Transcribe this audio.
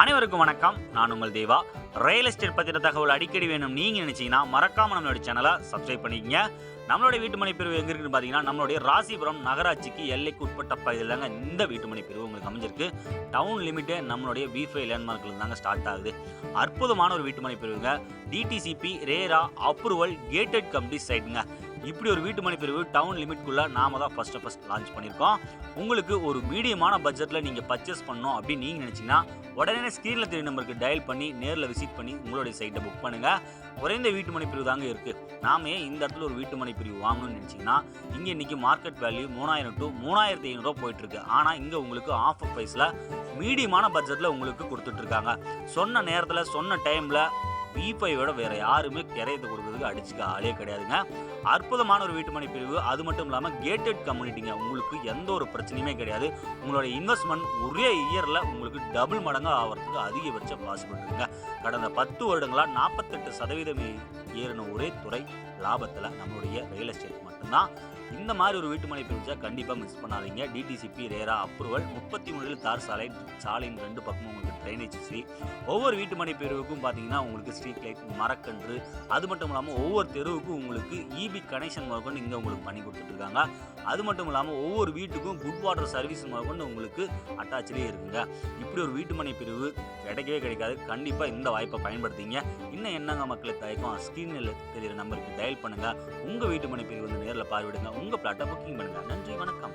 அனைவருக்கும் வணக்கம். நான் உங்கள் தேவா. ரியல் எஸ்டேட் பற்றின தகவல் அடிக்கடி வேணும் நீங்கள் நினச்சிங்கன்னா மறக்காமல் நம்மளோட சேனலை சப்ஸ்கிரைப் பண்ணிக்கங்க. நம்மளுடைய வீட்டுமனை பிரிவு எங்கே இருக்குன்னு பார்த்தீங்கன்னா நம்மளுடைய ராசிபுரம் நகராட்சிக்கு எல்லைக்கு உட்பட்ட பகுதியில் தாங்க இந்த வீட்டுமனை பிரிவு உங்களுக்கு அமைஞ்சிருக்கு. டவுன் லிமிட்டே நம்மளுடைய வி ஃபைவ் லேண்ட்மார்க்கில் தாங்க ஸ்டார்ட் ஆகுது. அற்புதமான ஒரு வீட்டுமனை பிரிவுங்க. DTCP RERA approval gated company சைட்டுங்க இப்படி ஒரு வீட்டு பிரிவு டவுன் லிமிட்குள்ளே நாம தான் ஃபஸ்ட்டு ஃபஸ்ட் லான்ச் பண்ணியிருக்கோம். உங்களுக்கு ஒரு மீடியமான பட்ஜெட்டில் நீங்கள் பர்ச்சேஸ் பண்ணணும் அப்படின்னு நீங்கள் நினச்சிங்கன்னா உடனே ஸ்க்ரீனில் தெரிய நம்பருக்கு டயல் பண்ணி நேரில் விசிட் பண்ணி உங்களுடைய சைட்டை புக் பண்ணுங்கள் குறைந்த வீட்டு மனை பிரிவு தாங்க இருக்குது நாம ஏன் இந்த இடத்துல ஒரு வீட்டு மனை பிரிவு வாங்கணும்னு நினச்சிங்கன்னா இங்கே இன்றைக்கி மார்க்கெட் வேல்யூ மூணாயிரம் டு மூணாயிரத்தி ஐநூறுரூவா போயிட்டுருக்கு. ஆனால் இங்கே உங்களுக்கு ஆஃபர் ப்ரைஸில் மீடியமான பட்ஜெட்டில் உங்களுக்கு கொடுத்துட்ருக்காங்க சொன்ன நேரத்தில் சொன்ன டைமில் வி விட வேறு யாருமே கிரையத்தை கொடுக்கறதுக்கு அடிச்சுக்க ஆளே கிடையாதுங்க. அற்புதமான ஒரு வீட்டுமனை பிரிவு. அது மட்டும் இல்லாமல் கேட்டட் கம்யூனிட்டிங்க உங்களுக்கு எந்த ஒரு பிரச்சனையுமே கிடையாது. உங்களோட இன்வெஸ்ட்மெண்ட் ஒரே இயரில் உங்களுக்கு டபுள் மடங்கு ஆகிறதுக்கு அதிகபட்ச பாசிபிள் இருக்குங்க. கடந்த பத்து வருடங்களாக நாற்பத்தெட்டு சதவீதம் ஏறின ஒரே துறை லாபத்தில் நம்மளுடைய ரியல் எஸ்டேட் மட்டும். மட்டும்தான். இந்த மாதிரி ஒரு வீட்டுமனை பிரிச்சா கண்டிப்பாக மிஸ் பண்ணாதீங்க. டிடிசிபி ரேரா அப்ரூவல் முப்பத்தி மூணில் தார் சாலை சாலையின் ரெண்டு பக்கமும் உங்களுக்கு ட்ரைனேஜ் சரி ஒவ்வொரு வீட்டுமனை பிரிவுக்கும் பார்த்தீங்கன்னா உங்களுக்கு ஸ்ட்ரீட் லைட் மரக்கன்று அது மட்டும் இல்லாமல் ஒவ்வொரு தெருவுக்கும் உங்களுக்கு இபி கனெக்ஷன் முதற்கொண்டு இங்கே உங்களுக்கு பண்ணி கொடுத்துட்ருக்காங்க. அது மட்டும் இல்லாமல் ஒவ்வொரு வீட்டுக்கும் குட் வாட்டர் சர்வீஸ் முதற்கொண்டு உங்களுக்கு அட்டாச்சிலே இருக்குங்க. இப்படி ஒரு வீட்டுமனை பிரிவு கிடைக்கவே கிடைக்காது. கண்டிப்பாக இந்த வாய்ப்பை பயன்படுத்திங்க. இன்னும் என்னங்க மக்களுக்கு தயக்கம்? ஸ்க்ரீனில் தெரியிற நம்பருக்கு டயல் பண்ணுங்கள் உங்கள் வீட்டுமனை பிரிவு வந்து நேரில் பார்வையிடுங்க. உங்கள் பிளாட்டை புக்கிங் பண்ணுங்கள் நன்றி வணக்கம்.